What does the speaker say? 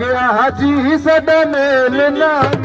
ਗਿਆ ਜੀ ਸਾਡਾ ਮੇਲ ਨਾਨਕ